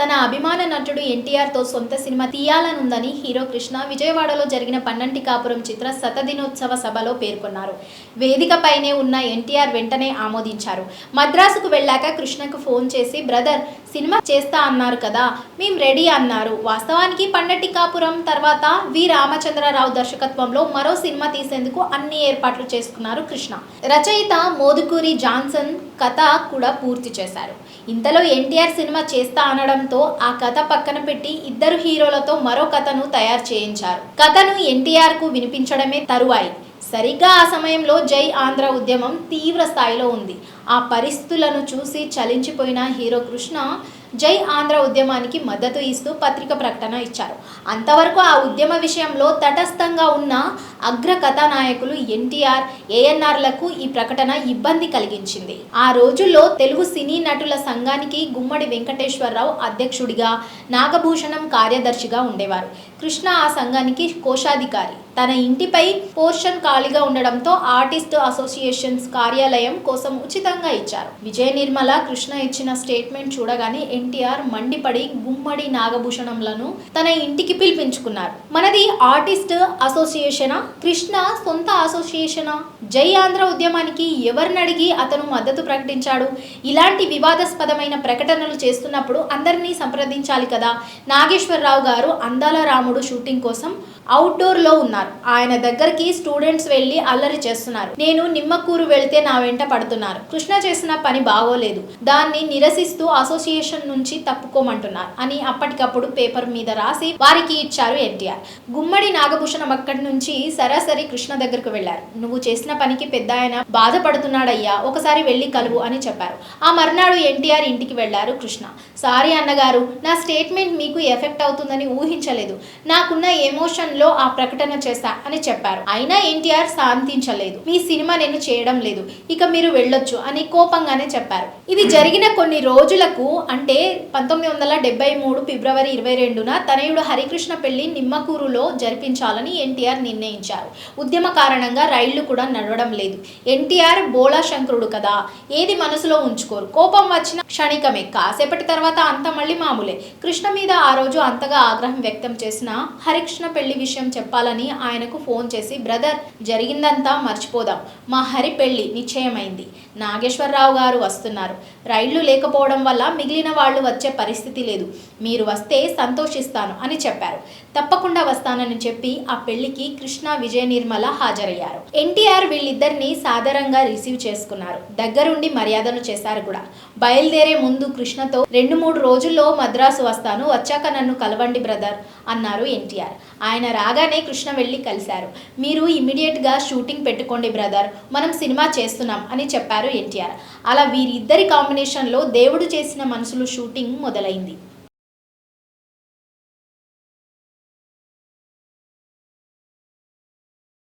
తన అభిమాన నటుడు ఎన్టీఆర్తో సొంత సినిమా తీయాలనుందని హీరో కృష్ణ విజయవాడలో జరిగిన పన్నంటి కాపురం చిత్ర శతదినోత్సవ సభలో పేర్కొన్నారు. వేదికపైనే ఉన్న ఎన్టీఆర్ వెంటనే ఆమోదించారు. మద్రాసుకు వెళ్ళాక కృష్ణకు ఫోన్ చేసి బ్రదర్ సినిమా చేస్తా అన్నారు కదా మేం రెడీ అన్నారు. వాస్తవానికి పండటికాపురం కాపురం తర్వాత వి. రామచంద్రరావు దర్శకత్వంలో మరో సినిమా తీసేందుకు అన్ని ఏర్పాట్లు చేసుకున్నారు కృష్ణ. రచయిత మోదుకూరి జాన్సన్ కథ కూడా పూర్తి చేశారు. ఇంతలో ఎన్టీఆర్ సినిమా చేస్తా అనడంతో ఆ కథ పక్కన పెట్టి ఇద్దరు హీరోలతో మరో కథను తయారు చేయించారు. కథను ఎన్టీఆర్కు వినిపించడమే తరువాయి. సరిగ్గా ఆ సమయంలో జై ఆంధ్ర ఉద్యమం తీవ్ర స్థాయిలో ఉంది. ఆ పరిస్థితులను చూసి చలించిపోయిన హీరో కృష్ణ జై ఆంధ్ర ఉద్యమానికి మద్దతు ఇస్తూ పత్రిక ప్రకటన ఇచ్చారు. అంతవరకు ఆ ఉద్యమ విషయంలో తటస్థంగా ఉన్న అగ్ర కథానాయకులు ఎన్టీఆర్ ఏఎన్ఆర్లకు ఈ ప్రకటన ఇబ్బంది కలిగించింది. ఆ రోజుల్లో తెలుగు సినీ నటుల సంఘానికి గుమ్మడి వెంకటేశ్వరరావు అధ్యక్షుడిగా నాగభూషణం కార్యదర్శిగా ఉండేవారు. కృష్ణ ఆ సంఘానికి కోశాధికారి. తన ఇంటిపై పోర్షన్ ఖాళీగా ఉండడంతో ఆర్టిస్ట్ అసోసియేషన్స్ కార్యాలయం కోసం ఉచితంగా ఇచ్చారు. విజయ నిర్మల కృష్ణ ఇచ్చిన స్టేట్మెంట్ చూడగానే ఎన్టీఆర్ మండిపడి గుమ్మడి నాగభూషణంలను తన ఇంటికి పిలిపించుకున్నారు. మనది ఆర్టిస్ట్ అసోసియేషనా? కృష్ణ సొంత అసోసియేషనా? జై ఆంధ్ర ఉద్యమానికి ఎవరిని అడిగి అతను మద్దతు ప్రకటించాడు? ఇలాంటి వివాదాస్పదమైన ప్రకటనలు చేస్తున్నప్పుడు అందరినీ సంప్రదించాలి కదా? నాగేశ్వరరావు గారు అందాల రాముడు షూటింగ్ కోసం అవుట్డోర్లో ఉన్నారు. ఆయన దగ్గరికి స్టూడెంట్స్ వెళ్ళి అల్లరి చేస్తున్నారు. నేను నిమ్మకూరు వెళ్తే నా వెంట పడుతున్నారు. కృష్ణ చేసిన పని బాగోలేదు. దాన్ని నిరసిస్తూ అసోసియేషన్ నుంచి తప్పుకోమంటున్నారు అని అప్పటికప్పుడు పేపర్ మీద రాసి వారికి ఇచ్చారు ఎన్టీఆర్. గుమ్మడి నాగభూషణం అక్కడి నుంచి సరాసరి కృష్ణ దగ్గరకు వెళ్ళారు నువ్వు చేసిన పనికి పెద్ద ఆయన బాధపడుతున్నాడయ్యా ఒకసారి వెళ్ళి కలువు అని చెప్పారు. ఆ మర్నాడు ఎన్టీఆర్ ఇంటికి వెళ్ళారు కృష్ణ. సారీ అన్నగారు నా స్టేట్మెంట్ మీకు ఎఫెక్ట్ అవుతుందని ఊహించలేదు. నాకున్న ఎమోషన్ లో ఆ ప్రకటన చేశా అని చెప్పారు. అయినా ఎన్టీఆర్ శాంతించలేదు. మీ సినిమా నేను చేయడం లేదు. ఇక మీరు వెళ్ళొచ్చు అని కోపంగానే చెప్పారు. ఇది జరిగిన కొన్ని రోజులకు అంటే పంతొమ్మిది వందల డెబ్బై మూడు ఫిబ్రవరి ఇరవై రెండున తనయుడు హరికృష్ణ పెళ్ళి నిమ్మకూరులో జరిపించాలని ఎన్టీఆర్ నిర్ణయించారు. ఉద్యమ కారణంగా రైళ్ళు కూడా నడవడం లేదు. ఎన్టీఆర్ బోళా శంకరుడు కదా. ఏది మనసులో ఉంచుకోరు. కోపం వచ్చిన క్షణికమే. కాసేపటి తర్వాత అంత మళ్ళీ మామూలే. కృష్ణ మీద ఆ రోజు అంతగా ఆగ్రహం వ్యక్తం చేసిన హరికృష్ణ పెళ్ళి విషయం చెప్పాలని ఆయనకు ఫోన్ చేసి బ్రదర్ జరిగిందంతా మర్చిపోదాం. మా హరి పెళ్ళి నిశ్చయమైంది. నాగేశ్వరరావు గారు వస్తున్నారు. రైళ్ళు లేకపోవడం వల్ల మిగిలిన వాళ్ళు వచ్చే పరిస్థితి లేదు. మీరు వస్తే సంతోషిస్తాను అని చెప్పారు. తప్పకుండా వస్తానని చెప్పి ఆ పెళ్ళికి కృష్ణ విజయ నిర్మల హాజరయ్యారు. ఎన్టీఆర్ వీళ్ళిద్దరిని సాధారణంగా రిసీవ్ చేసుకున్నారు. దగ్గరుండి మర్యాదలు చేశారు కూడా. బయలుదేరే ముందు కృష్ణతో రెండు మూడు రోజుల్లో మద్రాసు వస్తాను. వచ్చాక నన్ను కలవండి బ్రదర్ అన్నారు ఎన్టీఆర్. ఆయన రాగానే కృష్ణ వెళ్ళి కలిశారు. మీరు ఇమీడియట్గా షూటింగ్ పెట్టుకోండి బ్రదర్. మనం సినిమా చేస్తున్నాం అని చెప్పారు ఎన్టీఆర్. అలా వీరిద్దరి కాంబినేషన్లో దేవుడు చేసిన మనసులు షూటింగ్ మొదలైంది.